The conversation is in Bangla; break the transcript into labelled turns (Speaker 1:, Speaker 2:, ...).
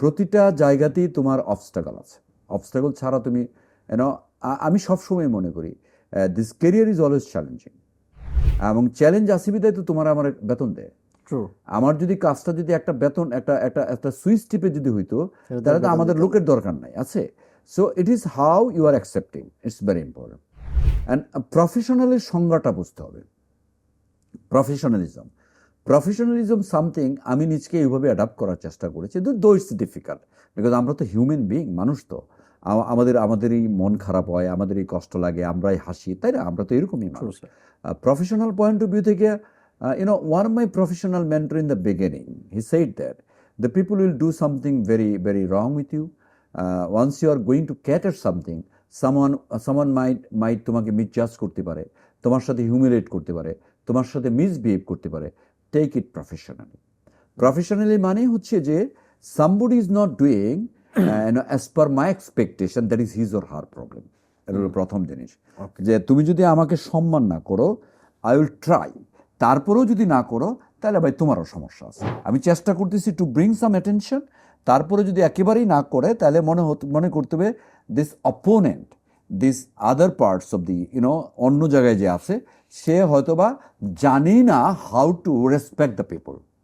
Speaker 1: প্রতিটা জায়গাতেই তোমার অবস্টাকল আছে। অবস্টাকল ছাড়া তুমি এন আমি সবসময় মনে করি this career is always challenging এবং চ্যালেঞ্জ আসিবিদায় তো তোমার আমার বেতন দেয়। আমার যদি কাজটা যদি একটা বেতন একটা একটা একটা সুইচ টিপে যদি হইতো তাহলে তো আমাদের লোকের দরকার নাই আছে? So it is how you are accepting it's very important and প্রফেশনালের সংজ্ঞাটা বুঝতে হবে। প্রফেশনালিজম প্রফেশনালিজম সামথিং আমি নিজেকে এইভাবে অ্যাডাপ্ট করার চেষ্টা করেছি। দু দো ইটস ডিফিকাল্ট বিকজ আমরা তো হিউম্যান বিইং মানুষ তো। আমাদের আমাদেরই মন খারাপ হয় আমাদেরই কষ্ট লাগে আমরাই হাসি তাই না? আমরা তো এরকমই মানুষ। প্রফেশনাল পয়েন্ট অফ ভিউ থেকে you know one my professional mentor in the beginning he said that the people will do something very very wrong with you once you are going to cater something someone someone might মাইট তোমাকে মিসজাজ করতে পারে তোমার সাথে হিউমিলেট করতে পারে তোমার সাথে মিসবিহেভ করতে পারে। টেক ইট প্রফেশনালি প্রফেশনালি মানে হচ্ছে যে somebody is not doing as per my expectation that is his or her problem এটা হলো প্রথম জিনিস। যে তুমি যদি আমাকে সম্মান না করো আই উইল ট্রাই তারপরেও যদি না করো তাহলে ভাই তোমারও সমস্যা আছে। আমি চেষ্টা করতেছি টু ব্রিং সাম অ্যাটেনশন তারপরে যদি একেবারেই না করে তাহলে মনে হতে মনে করতে হবে this opponent this other parts of the you know অন্য জায়গায় যে আছে, সে হয়তোবা জানি না how to respect the people